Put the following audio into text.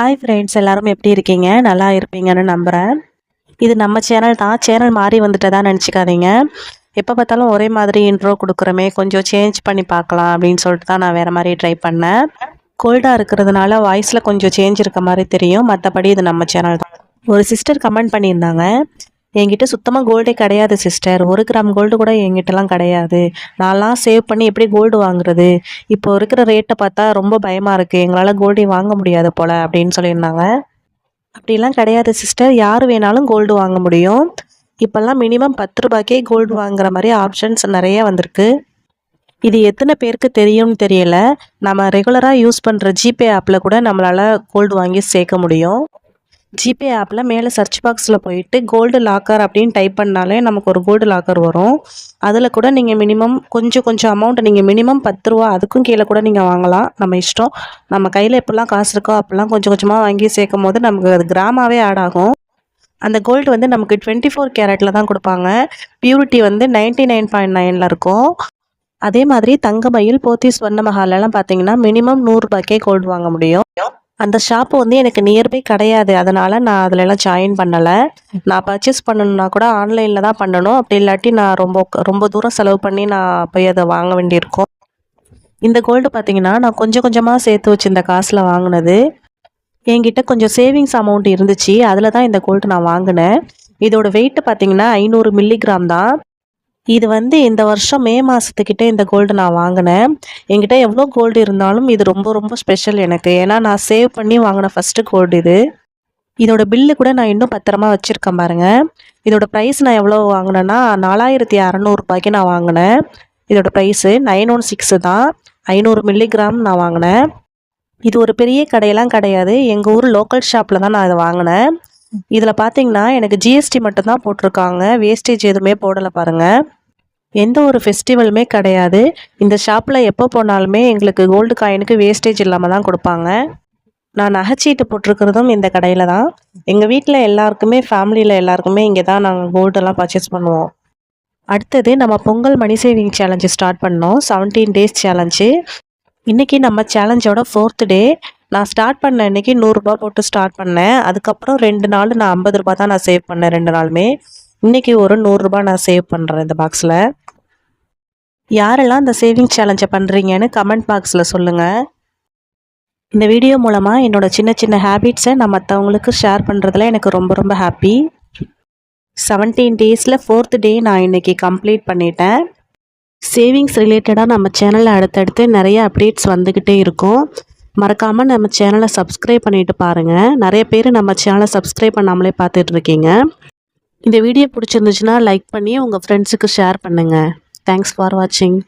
Hi friends எல்லாரும் எப்படி இருக்கீங்க? நல்லா இருப்பீங்கன்னு நம்புகிறேன் இது நம்ம சேனல் தான். சேனல் மாறி வந்துட்டதான் நினச்சிக்காதீங்க. எப்போ பார்த்தாலும் ஒரே மாதிரி இன்ட்ரோ கொடுக்குறோமே. கொஞ்சம் சேஞ்ச் பண்ணி பார்க்கலாம் அப்படின்னு சொல்லிட்டு தான் நான் வேறு மாதிரி ட்ரை பண்ணேன். கோல்டாக இருக்கிறதுனால வாய்ஸில் கொஞ்சம் சேஞ்ச் இருக்க மாதிரி தெரியும். மற்றபடி இது நம்ம சேனல் தான். ஒரு சிஸ்டர் கமெண்ட் பண்ணியிருந்தாங்க. என்கிட்ட சுத்தமாக கோல்டே கிடையாது சிஸ்டர் ஒரு கிராம் கோல்டு கூட என்கிட்டலாம் கிடையாது. நான்லாம் சேவ் பண்ணி எப்படி கோல்டு வாங்குறது? இப்போ இருக்கிற ரேட்டை பார்த்தா ரொம்ப பயமாக இருக்குது எங்களால் கோல்டே வாங்க முடியாது போல் அப்படின்னு சொல்லியிருந்தாங்க. அப்படிலாம் கிடையாது சிஸ்டர் யார் வேணாலும் கோல்டு வாங்க முடியும். இப்போல்லாம் மினிமம் பத்து ரூபாய்க்கே கோல்டு வாங்குற மாதிரி ஆப்ஷன்ஸ் நிறைய வந்திருக்கு. இது எத்தனை பேருக்கு தெரியும்னு தெரியல. நம்ம ரெகுலராக யூஸ் பண்ணுற ஜிபே ஆப்பில் கூட நம்மளால் கோல்டு வாங்கி சேர்க்க முடியும். ஜிபே ஆப்பில் மேலே சர்ச் பாக்ஸில் போயிட்டு கோல்டு லாக்கர் அப்படின்னு டைப் பண்ணாலே நமக்கு ஒரு கோல்டு லாக்கர் வரும். அதில் கூட நீங்கள் மினிமம் கொஞ்சம் கொஞ்சம் அமௌண்ட் நீங்கள் மினிமம் பத்து ரூபா அதுக்கும் கீழே கூட நீங்கள் வாங்கலாம். நம்ம இஷ்டம். நம்ம கையில் எப்படிலாம் காசு இருக்கோ அப்போல்லாம் கொஞ்சம் கொஞ்சமாக வாங்கி சேர்க்கும் போது நமக்கு அது கிராமாவே ஆட் ஆகும். அந்த கோல்டு வந்து நமக்கு டுவெண்ட்டி ஃபோர் கேரட்டில் தான் கொடுப்பாங்க. பியூரிட்டி வந்து நைன்ட்டி நைன் பாயிண்ட் நைனில் இருக்கும். அதே மாதிரி தங்கமயில் போத்தி ஸ்வர்ண மஹாலெல்லாம் பார்த்தீங்கன்னா மினிமம் நூறுரூபாய்க்கே கோல்டு வாங்க முடியும். அந்த ஷாப்பு வந்து எனக்கு நியர்பை கிடையாது. அதனால் நான் அதிலெல்லாம் ஜாயின் பண்ணலை. நான் பர்ச்சேஸ் பண்ணணுன்னா கூட ஆன்லைனில் தான் பண்ணணும். அப்படி இல்லாட்டி நான் ரொம்ப ரொம்ப தூரம் செலவு பண்ணி நான் போய் அதை வாங்க வேண்டியிருக்கோம். இந்த கோல்டு பார்த்தீங்கன்னா நான் கொஞ்சம் கொஞ்சமாக சேர்த்து வச்சு இந்த காசில் வாங்கினது. என்கிட்ட கொஞ்சம் சேவிங்ஸ் அமௌண்ட் இருந்துச்சு. அதில் தான் இந்த கோல்டு நான் வாங்கினேன். இதோட வெயிட் பார்த்தீங்கன்னா ஐநூறு மில்லிகிராம் தான். இது வந்து இந்த வருஷம் மே மாதத்துக்கிட்ட இந்த கோல்டு நான் வாங்கினேன். என்கிட்ட எவ்வளோ கோல்டு இருந்தாலும் இது ரொம்ப ரொம்ப ஸ்பெஷல் எனக்கு. ஏன்னா நான் சேவ் பண்ணி வாங்கின ஃபஸ்ட்டு கோல்டு இது. இதோட பில்லு கூட நான் இன்னும் பத்திரமா வச்சுருக்கேன் பாருங்கள் இதோட ப்ரைஸ் நான் எவ்வளோ வாங்கினேன்னா நாலாயிரத்தி அறநூறுபாய்க்கு நான் வாங்கினேன். இதோட ப்ரைஸு நைன் ஒன் சிக்ஸு தான். ஐநூறு மில்லிகிராம் நான் வாங்கினேன். இது ஒரு பெரிய கடையெல்லாம் கிடையாது. எங்கள் ஊர் லோக்கல் ஷாப்பில் தான் நான் இதை வாங்கினேன். இதில் பார்த்தீங்கன்னா எனக்கு ஜிஎஸ்டி மட்டும்தான் போட்டிருக்காங்க. வேஸ்டேஜ் எதுவுமே போடலை பாருங்கள் எந்த ஒரு ஃபெஸ்டிவலுமே கிடையாது. இந்த ஷாப்பில் எப்போ போனாலுமே எங்களுக்கு கோல்டு காயினுக்கு வேஸ்டேஜ் இல்லாமல் தான் கொடுப்பாங்க. நான் நகைச்சீட்டு போட்டிருக்கிறதும் இந்த கடையில் தான். எங்கள் வீட்டில் எல்லாருக்குமே ஃபேமிலியில் எல்லாருக்குமே இங்கே தான் நாங்கள் கோல்டெல்லாம் பர்ச்சேஸ் பண்ணுவோம். அடுத்தது நம்ம Pongal money saving challenge start பண்ணோம். செவன்டீன் டேஸ் சேலஞ்சு இன்றைக்கி நம்ம சேலஞ்சோட ஃபோர்த்து டே நான் ஸ்டார்ட் பண்ண அன்றைக்கி நூறுரூபா போட்டு ஸ்டார்ட் பண்ணேன். அதுக்கப்புறம் ரெண்டு நாள் நான் ஐம்பது ரூபா தான் நான் சேவ் பண்ணேன் ரெண்டு நாளுமே. இன்றைக்கி ஒரு நூறுரூபா நான் சேவ் பண்ணுறேன் இந்த பாக்ஸில் யாரெல்லாம் இந்த சேவிங் சேலஞ்சை பண்ணுறீங்கன்னு கமெண்ட் பாக்ஸில் சொல்லுங்கள் இந்த வீடியோ மூலமாக என்னோடய சின்ன சின்ன ஹேபிட்ஸை நான் மற்றவங்களுக்கு ஷேர் பண்ணுறதுல எனக்கு ரொம்ப ரொம்ப ஹாப்பி செவன்டீன் டேஸில் ஃபோர்த் டே நான் இன்றைக்கி கம்ப்ளீட் பண்ணிட்டேன். சேவிங்ஸ் ரிலேட்டடாக நம்ம சேனலில் அடுத்தடுத்து நிறைய அப்டேட்ஸ் வந்துக்கிட்டே இருக்கும். மறக்காமல் நம்ம சேனலை சப்ஸ்கிரைப் பண்ணிட்டு பாருங்கள் நிறைய பேர் நம்ம சேனலை சப்ஸ்கிரைப் பண்ணாமலே பார்த்துட்டு இருக்கீங்க. இந்த வீடியோ பிடிச்சிருந்துச்சுன்னா லைக் பண்ணி உங்கள் ஃப்ரெண்ட்ஸுக்கு ஷேர் பண்ணுங்கள் தேங்க்ஸ் ஃபார் வாட்சிங்